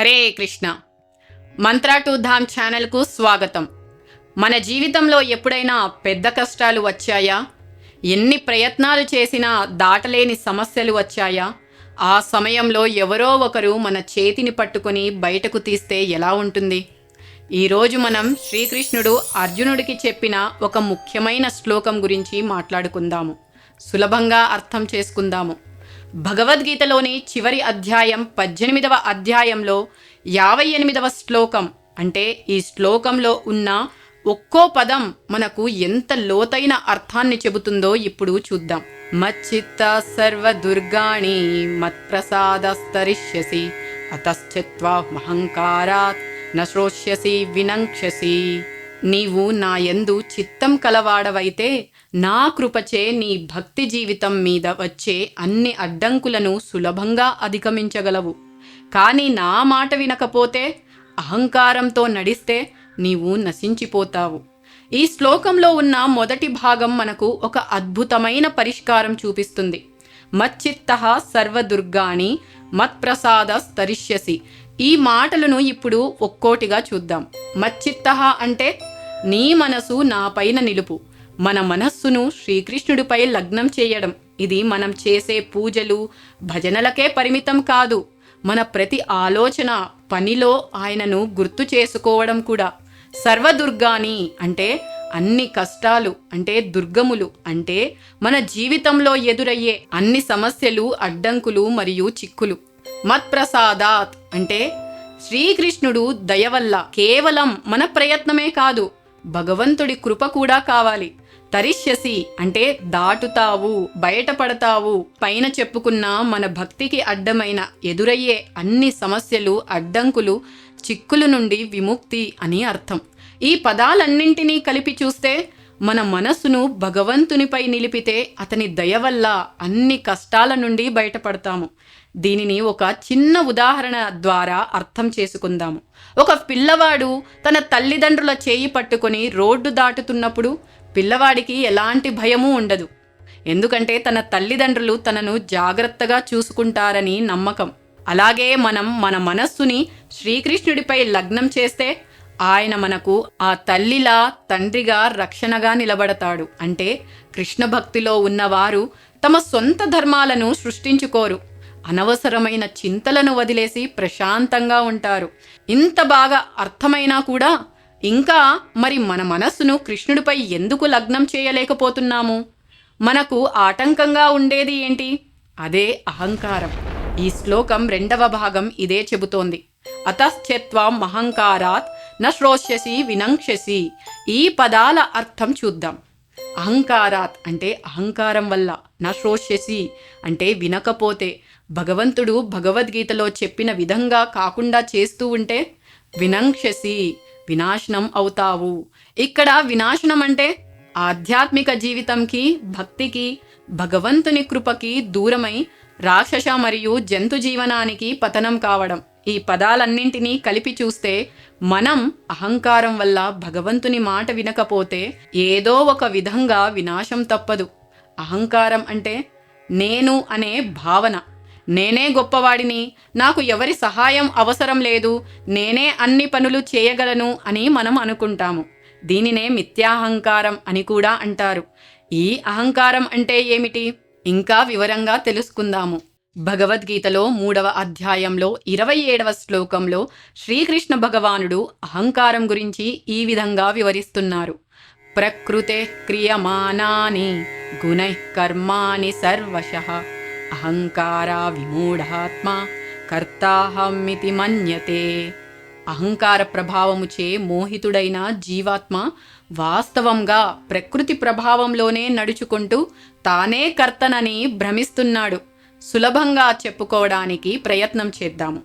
Hare Krishna. Mantra to Dham ఛానల్కు స్వాగతం. మన జీవితంలో ఎప్పుడైనా పెద్ద కష్టాలు వచ్చాయా? ఎన్ని ప్రయత్నాలు చేసినా దాటలేని సమస్యలు వచ్చాయా? ఆ సమయంలో ఎవరో ఒకరు మన చేతిని పట్టుకొని బయటకు తీస్తే ఎలా ఉంటుంది? ఈరోజు మనం శ్రీకృష్ణుడు అర్జునుడికి చెప్పిన ఒక ముఖ్యమైన శ్లోకం గురించి మాట్లాడుకుందాము. సులభంగా అర్థం చేసుకుందాము. భగవద్గీతలోని చివరి అధ్యాయం పద్దెనిమిదవ అధ్యాయంలో యాభై ఎనిమిదవ శ్లోకం. అంటే ఈ శ్లోకంలో ఉన్న ఒక్కో పదం మనకు ఎంత లోతైన అర్థాన్ని చెబుతుందో ఇప్పుడు చూద్దాం. మచ్చిత్త సర్వ దుర్గాణి మత్ప్రసాదస్తరిష్యసి అతశ్చిత్వా మహంకారాత్ నశ్రోష్యసి వినంక్షసి. నీవు నా యందు చిత్తం కలవాడవైతే నా కృపచే నీ భక్తి జీవితం మీద వచ్చే అన్ని అడ్డంకులను సులభంగా అధిగమించగలవు. కానీ నా మాట వినకపోతే అహంకారంతో నడిస్తే నీవు నశించిపోతావు. ఈ శ్లోకంలో ఉన్న మొదటి భాగం మనకు ఒక అద్భుతమైన పరిష్కారం చూపిస్తుంది. మచ్చిత్త సర్వదుర్గాణి మత్ప్రసాద స్తరిష్యసి. ఈ మాటలను ఇప్పుడు ఒక్కోటిగా చూద్దాం. మచ్చిత్త అంటే నీ మనసు నాపైన నిలుపు. మన మనస్సును శ్రీకృష్ణుడిపై లగ్నం చేయడం. ఇది మనం చేసే పూజలు భజనలకే పరిమితం కాదు. మన ప్రతి ఆలోచన పనిలో ఆయనను గుర్తు చేసుకోవడం కూడా. సర్వదుర్గాని అంటే అన్ని కష్టాలు అంటే దుర్గములు అంటే మన జీవితంలో ఎదురయ్యే అన్ని సమస్యలు అడ్డంకులు మరియు చిక్కులు. మత్ప్రసాదాత్ అంటే శ్రీకృష్ణుడు దయ వల్ల కేవలం మన ప్రయత్నమే కాదు భగవంతుడి కృప కూడా కావాలి. తరిష్యసి అంటే దాటుతావు బయటపడతావు పైన చెప్పుకున్న మన భక్తికి అడ్డమైన ఎదురయ్యే అన్ని సమస్యలు అడ్డంకులు చిక్కుల నుండి విముక్తి అని అర్థం. ఈ పదాలన్నింటినీ కలిపి చూస్తే మన మనస్సును భగవంతునిపై నిలిపితే అతని దయ వల్ల అన్ని కష్టాల నుండి బయటపడతాము. దీనిని ఒక చిన్న ఉదాహరణ ద్వారా అర్థం చేసుకుందాము. ఒక పిల్లవాడు తన తల్లిదండ్రుల చేయి పట్టుకొని రోడ్డు దాటుతున్నప్పుడు పిల్లవాడికి ఎలాంటి భయమూ ఉండదు. ఎందుకంటే తన తల్లిదండ్రులు తనను జాగ్రత్తగా చూసుకుంటారని నమ్మకం. అలాగే మనం మన మనస్సుని శ్రీకృష్ణుడిపై లగ్నం చేస్తే ఆయన మనకు ఆ తల్లిలా తండ్రిగా రక్షణగా నిలబడతాడు. అంటే కృష్ణ భక్తిలో ఉన్నవారు తమ సొంత ధర్మాలను సృష్టించుకోరు. అనవసరమైన చింతలను వదిలేసి ప్రశాంతంగా ఉంటారు. ఇంత బాగా అర్థమైనా కూడా ఇంకా మరి మన మనస్సును కృష్ణుడిపై ఎందుకు లగ్నం చేయలేకపోతున్నాము? మనకు ఆటంకంగా ఉండేది ఏంటి? అదే అహంకారం. ఈ శ్లోకం రెండవ భాగం ఇదే చెబుతోంది. అతశ్చత్వం అహంకారాత్ న శ్రోష్యసి వినంక్షసి ఈ పదాల అర్థం చూద్దాం. అహంకారాత్ అంటే అహంకారం వల్ల నా శ్రోష్యసి అంటే వినకపోతే. భగవంతుడు భగవద్గీతలో చెప్పిన విధంగా కాకుండా చేస్తూ ఉంటే వినంక్షసి వినాశనం అవుతావు. ఇక్కడ వినాశనం అంటే ఆధ్యాత్మిక జీవితంకి భక్తికి భగవంతుని కృపకి దూరమై రాక్షస మరియు జంతు జీవనానికి పతనం కావడం. ఈ పదాలన్నింటినీ కలిపి చూస్తే మనం అహంకారం వల్ల భగవంతుని మాట వినకపోతే ఏదో ఒక విధంగా వినాశం తప్పదు. అహంకారం అంటే నేను అనే భావన. నేనే గొప్పవాడిని నాకు ఎవరి సహాయం అవసరం లేదు నేనే అన్ని పనులు చేయగలను అని మనం అనుకుంటాము. దీనినే మిథ్యాహంకారం అని కూడా అంటారు. ఈ అహంకారం అంటే ఏమిటి? ఇంకా వివరంగా తెలుసుకుందాము. భగవద్గీతలో మూడవ అధ్యాయంలో ఇరవై ఏడవ శ్లోకంలో శ్రీకృష్ణ భగవానుడు అహంకారం గురించి ఈ విధంగా వివరిస్తున్నారు. ప్రకృతే క్రియమానాని గుణై కర్మాణి సర్వశ అహంకారా విమూఢాత్మ కర్తాహమితి మన్యతే. అహంకార ప్రభావముచే మోహితుడైన జీవాత్మ వాస్తవంగా ప్రకృతి ప్రభావంలోనే నడుచుకుంటూ తానే కర్తనని భ్రమిస్తున్నాడు. సులభంగా చెప్పుకోవడానికి ప్రయత్నం చేద్దాము.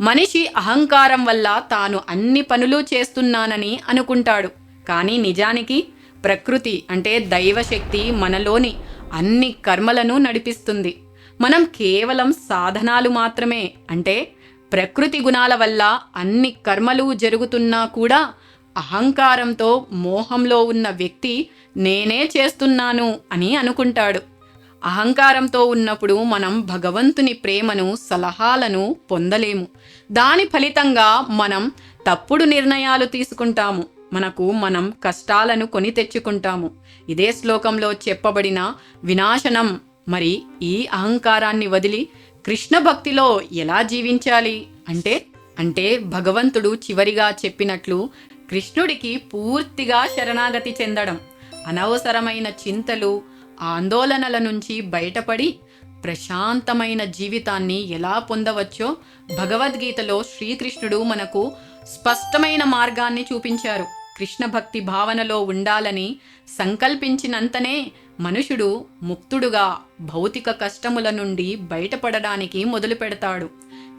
మనిషి అహంకారం వల్ల తాను అన్ని పనులు చేస్తున్నానని అనుకుంటాడు. కానీ నిజానికి ప్రకృతి అంటే దైవశక్తి మనలోని అన్ని కర్మలను నడిపిస్తుంది. మనం కేవలం సాధనాలు మాత్రమే అంటే ప్రకృతి గుణాల వల్ల అన్ని కర్మలు జరుగుతున్నా కూడా అహంకారంతో మోహంలో ఉన్న వ్యక్తి నేనే చేస్తున్నాను అని అనుకుంటాడు. అహంకారంతో ఉన్నప్పుడు మనం భగవంతుని ప్రేమను సలహాలను పొందలేము. దాని ఫలితంగా మనం తప్పుడు నిర్ణయాలు తీసుకుంటాము. మనకు మనం కష్టాలను కొని తెచ్చుకుంటాము. ఇదే శ్లోకంలో చెప్పబడిన వినాశనం. మరి ఈ అహంకారాన్ని వదిలి కృష్ణ భక్తిలో ఎలా జీవించాలి? అంటే అంటే భగవంతుడు చివరిగా చెప్పినట్లు కృష్ణుడికి పూర్తిగా శరణాగతి చెందడం. అనవసరమైన చింతలు ఆందోళనల నుంచి బయటపడి ప్రశాంతమైన జీవితాన్ని ఎలా పొందవచ్చో భగవద్గీతలో శ్రీకృష్ణుడు మనకు స్పష్టమైన మార్గాన్ని చూపించారు. కృష్ణ భక్తి భావనలో ఉండాలని సంకల్పించినంతనే మనుషుడు ముక్తుడుగా భౌతిక కష్టముల నుండి బయటపడడానికి మొదలు పెడతాడు.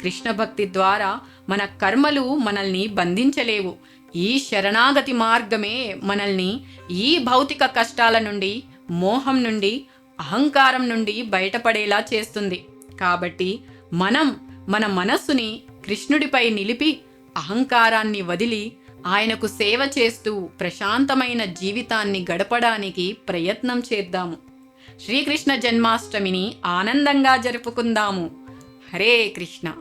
కృష్ణ భక్తి ద్వారా మన కర్మలు మనల్ని బంధించలేవు. ఈ శరణాగతి మార్గమే మనల్ని ఈ భౌతిక కష్టాల నుండి మోహం నుండి అహంకారం నుండి బయటపడేలా చేస్తుంది. కాబట్టి మనం మన మనస్సుని కృష్ణుడిపై నిలిపి అహంకారాన్ని వదిలి ఆయనకు సేవ చేస్తూ ప్రశాంతమైన జీవితాన్ని గడపడానికి ప్రయత్నం చేద్దాము. శ్రీకృష్ణ జన్మాష్టమిని ఆనందంగా జరుపుకుందాము. హరే కృష్ణ.